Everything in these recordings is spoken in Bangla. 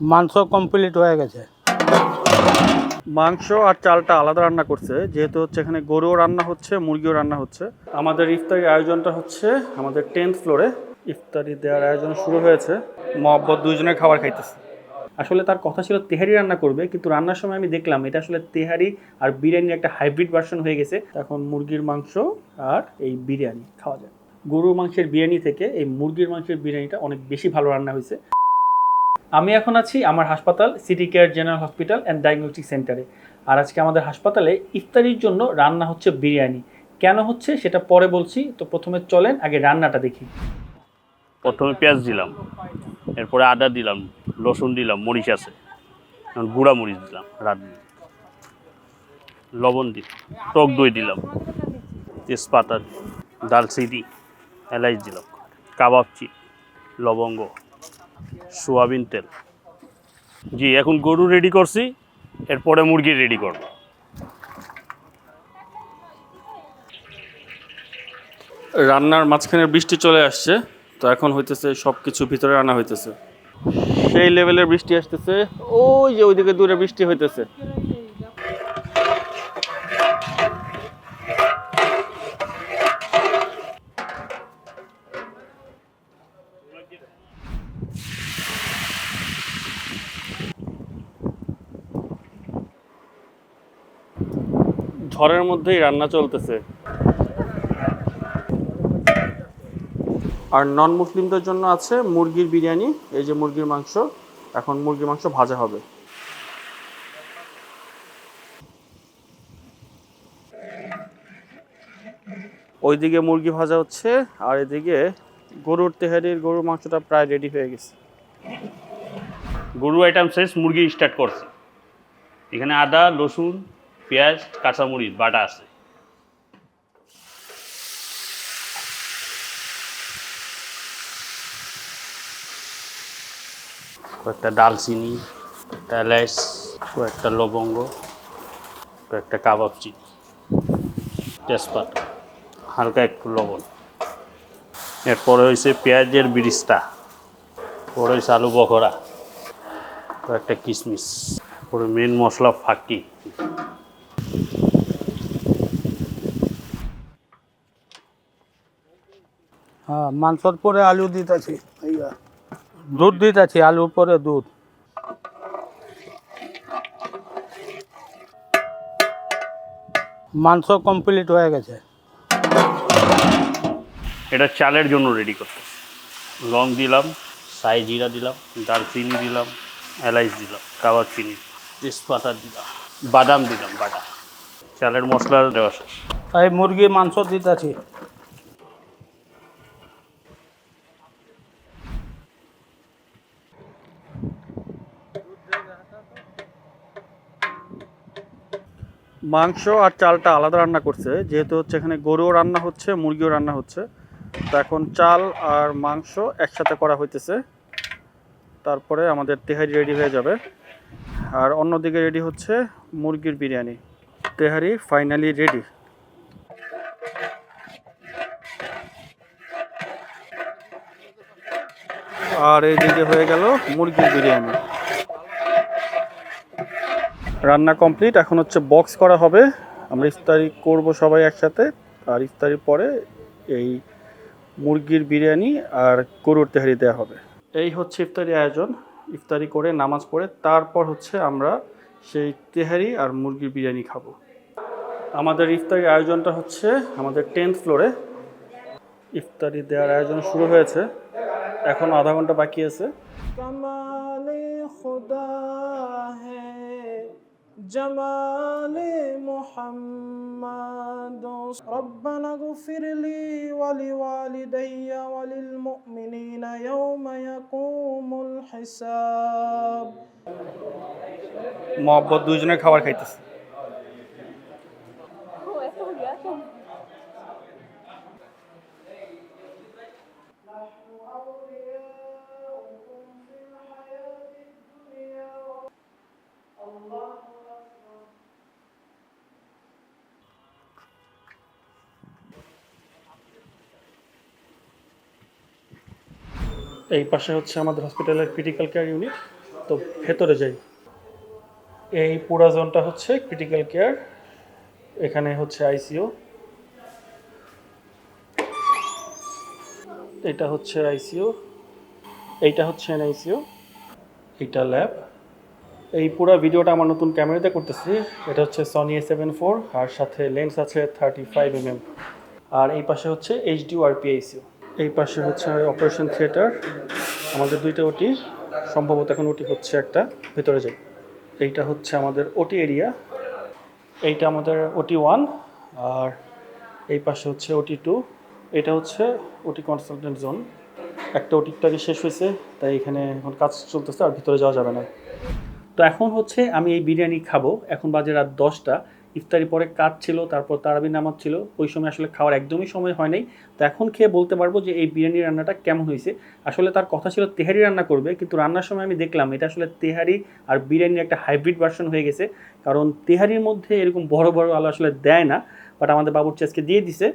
মাংস কমপ্লিট হয়ে গেছে। মাংস আর চালটা আলাদা রান্না করছে, যেহেতু হচ্ছে এখানে গরুও রান্না হচ্ছে, মুরগিও রান্না হচ্ছে। আমাদের ইফতারি আয়োজনটা হচ্ছে আমাদের টেন্থ ফ্লোরে ইফতারি দেওয়ার আয়োজন শুরু হয়েছে। মহব্বত দুইজনের খাবার খাইতেছে। আসলে তার কথা ছিল তেহারি রান্না করবে, কিন্তু রান্নার সময় আমি দেখলাম এটা আসলে তেহারি আর বিরিয়ানির একটা হাইব্রিড ভার্সন হয়ে গেছে। এখন মুরগির মাংস আর এই বিরিয়ানি খাওয়া যায়। গরুর মাংসের বিরিয়ানি থেকে এই মুরগির মাংসের বিরিয়ানিটা অনেক বেশি ভালো রান্না হয়েছে। আমি এখন আছি আমার হাসপাতাল city care general hospital and diagnostic সেন্টারে আর আজকে আমাদের হাসপাতালে ইফতারির জন্য রান্না হচ্ছে বিরিয়ানি। কেন হচ্ছে সেটা পরে বলছি, তো প্রথমে চলেন আগে রান্নাটা দেখি। প্রথমে পেঁয়াজ দিলাম, এরপরে আদা দিলাম, রসুন দিলাম, মরিচ আছে। গুঁড়া মরিচ দিলাম রাত লবণ দিলাম টক দই দিলাম, তেজপাতা দালচিনি এলাচ দিলাম। কাবাব চিপ লবঙ্গ। সোয়াবিন তেল। জি, এখন গরু রেডি করছি, এরপরে মুরগি রেডি করব। রান্নার মাঝখানে বৃষ্টি চলে আসছে, তো এখন হইতেছে সব কিছু ভিতরে রান্না হইতেছে। সেই লেভেলের বৃষ্টি আসতেছে, ওই যে ওইদিকে দূরে বৃষ্টি হইতেছে। ঝড়ের মধ্যেই রান্না চলতেছে। আর নন মুসলিমদের জন্য আছে মুরগির বিরিয়ানি এই যে মুরগির মাংস। এখন মুরগির মাংস ভাজা হবে। ওইদিকে মুরগি ভাজা হচ্ছে আর এদিকে গরুর তেহারির গরুর মাংসটা প্রায় রেডি হয়ে গেছে। গরু আইটেম শেষ মুরগি স্টার্ট করছে। এখানে আদা রসুন পেঁয়াজ, কাঁচামরিচ, বাটা আছে। কয়েকটা ডালচিনি একটা এলাচ কয়েকটা লবঙ্গ, কয়েকটা কাবাব চিনি, তেজপাতা, হালকা একটু লবণ। এরপরে হয়েছে পেঁয়াজের বিরিস্তা পরে হয়েছে আলু বখরা, কয়েকটা কিশমিশ পরে মেন মশলা ফাঁকি। হ্যাঁ মাংসর পরে আলু দিতেছি। দুধ দিতেছি আলুর পরে দুধ। মাংস কমপ্লিট হয়ে গেছে। এটা চালের জন্য রেডি করতে। লং দিলাম সাই জিরা দিলাম দারচিনি দিলাম এলাইচ দিলাম কাবার চিনি তেজপাতা দিলাম বাদাম দিলাম বাদাম। চালের মশলা দেওয়া শেষ। এই মুরগি মাংস দিতেছি। মাংস আর চালটা আলাদা রান্না করছে যেহেতু হচ্ছে এখানে গরুও রান্না হচ্ছে মুরগিও রান্না হচ্ছে। তো এখন চাল আর মাংস একসাথে করা হইতেছে। তারপরে আমাদের তেহারি রেডি হয়ে যাবে। আর অন্যদিকে রেডি হচ্ছে মুরগির বিরিয়ানি। তেহারি ফাইনালি রেডি আর এই এইদিকে হয়ে গেল মুরগির বিরিয়ানি। রান্না কমপ্লিট এখন হচ্ছে বক্স করা হবে। আমরা ইফতারি করব সবাই একসাথে। আর ইফতারির পরে এই মুরগির বিরিয়ানি আর গরুর তেহারি দেওয়া হবে। এই হচ্ছে ইফতারি আয়োজন। ইফতারি করে, নামাজ পড়ে, তারপর হচ্ছে আমরা সেই তেহারি আর মুরগির বিরিয়ানি খাব। আমাদের ইফতারি আয়োজনটা হচ্ছে আমাদের টেন্থ ফ্লোরে ইফতারি দেওয়ার আয়োজন শুরু হয়েছে। এখন আধা ঘণ্টা বাকি আছে। মোহাম্মদ। محمد ربنا اغفر لي ولوالدي وللمؤمنين يوم يقوم الحساب মহব্বত দুজনে খাবার খাইতেছে। এই পাশে হচ্ছে আমাদের হসপিটালের ক্রিটিক্যাল কেয়ার ইউনিট তো ভেতরে যাই। এই পুরা জোনটা হচ্ছে ক্রিটিক্যাল কেয়ার এখানে হচ্ছে আইসিইউ এটা হচ্ছে আইসিইউ এইটা হচ্ছে এনআইসিইউ এইটা ল্যাব এই পুরো ভিডিওটা আমার নতুন ক্যামেরাতে করতেছি। এটা হচ্ছে সনি এ সেভেন ফোর আর সাথে লেন্স আছে থার্টি ফাইভ এম আর এই পাশে হচ্ছে এইচডি আরপিআইসিউ এই পাশে হচ্ছে অপারেশন থিয়েটার আমাদের দুইটা ওটি সম্ভবত এখন ওটি হচ্ছে একটা। ভেতরে যাই। এইটা হচ্ছে আমাদের ওটি এরিয়া এইটা আমাদের ওটি ওয়ান আর এই পাশে হচ্ছে ওটি টু এটা হচ্ছে ওটি কনসালটেন্ট জোন একটা ওটিটা আগে শেষ হয়েছে, তাই এখানে এখন কাজ চলতেছে আর ভিতরে যাওয়া যাবে না। তো এখন হচ্ছে আমি এই বিরিয়ানি খাব। এখন বাজে রাত দশটা। ইফতারি পরে কাজ ছিল, তারপর তারাবি নামাজ ছিল, ওই সময় আসলে খাওয়ার একদমই সময় হয় নাই। তো এখন খেয়ে বলতে পারব যে এই বিরিয়ানি রান্নাটা কেমন হয়েছে। আসলে তার কথা ছিল তেহারি রান্না করবে, কিন্তু রান্নার সময় আমি দেখলাম এটা আসলে তেহারি আর বিরিয়ানির একটা হাইব্রিড ভার্সন হয়ে গেছে। কারণ তেহারির মধ্যে এরকম বড় বড় আলো আসলে দেয় না বাট আমাদের বাবুর্চি আজকে দিয়ে দিছে।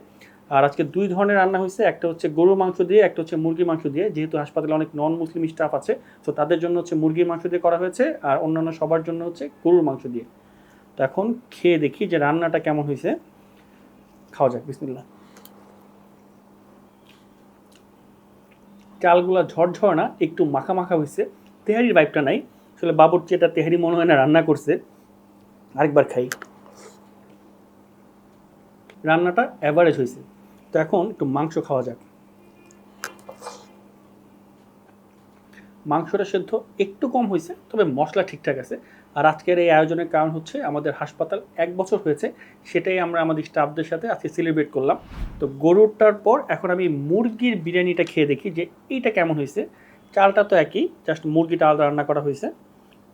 আর আজকে দুই ধরনের রান্না হয়েছে, একটা হচ্ছে গরুর মাংস দিয়ে, একটা হচ্ছে মুরগির মাংস দিয়ে। যেহেতু হাসপাতালে অনেক নন মুসলিম স্টাফ আছে, তো তাদের জন্য হচ্ছে মুরগির মাংস দিয়ে করা হয়েছে, আর অন্যান্য সবার জন্য হচ্ছে গরুর মাংস দিয়ে। তো এখন খেয়ে দেখি যে রান্নাটা কেমন হয়েছে খাওয়া যাক বিসমিল্লা চালগুলা ঝরঝর না, একটু মাখা মাখা হয়েছে তেহারির বাইকটা নাই। আসলে বাবুর্চি এটা তেহারি মনে হয় না রান্না করছে। আরেকবার খাই। রান্নাটা অ্যাভারেজ হয়েছে তো এখন একটু মাংস খাওয়া যাক। মাংসটা সেদ্ধ একটু কম হয়েছে, তবে মশলা ঠিকঠাক আছে। আর আজকের এই আয়োজনের কারণ হচ্ছে আমাদের হাসপাতাল এক বছর হয়েছে, সেটাই আমরা আমাদের স্টাফদের সাথে আজকে সেলিব্রেট করলাম। তো গরুরটার পর এখন আমি মুরগির বিরিয়ানিটা খেয়ে দেখি যে এইটা কেমন হয়েছে। চালটা তো একই জাস্ট মুরগিটা আলাদা রান্না করা হয়েছে।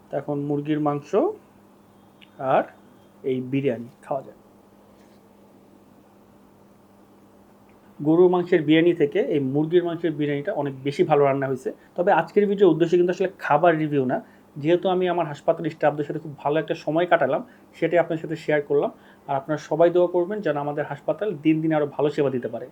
তো এখন মুরগির মাংস আর এই বিরিয়ানি খাওয়া যায় গরুর মাংসের বিরিয়ানি থেকে এই মুরগির মাংসের বিরিয়ানিটা অনেক বেশি ভালো রান্না হয়েছে। তবে আজকের ভিডিওর উদ্দেশ্য কিন্তু আসলে খাবার রিভিউ না। যেহেতু আমি আমার হাসপাতাল স্টাফদের সাথে খুব ভালো একটা সময় কাটালাম, সেটাই আপনার সাথে শেয়ার করলাম। আর আপনারা সবাই দোয়া করবেন যেন আমাদের হাসপাতাল দিন দিন আরও ভালো সেবা দিতে পারে।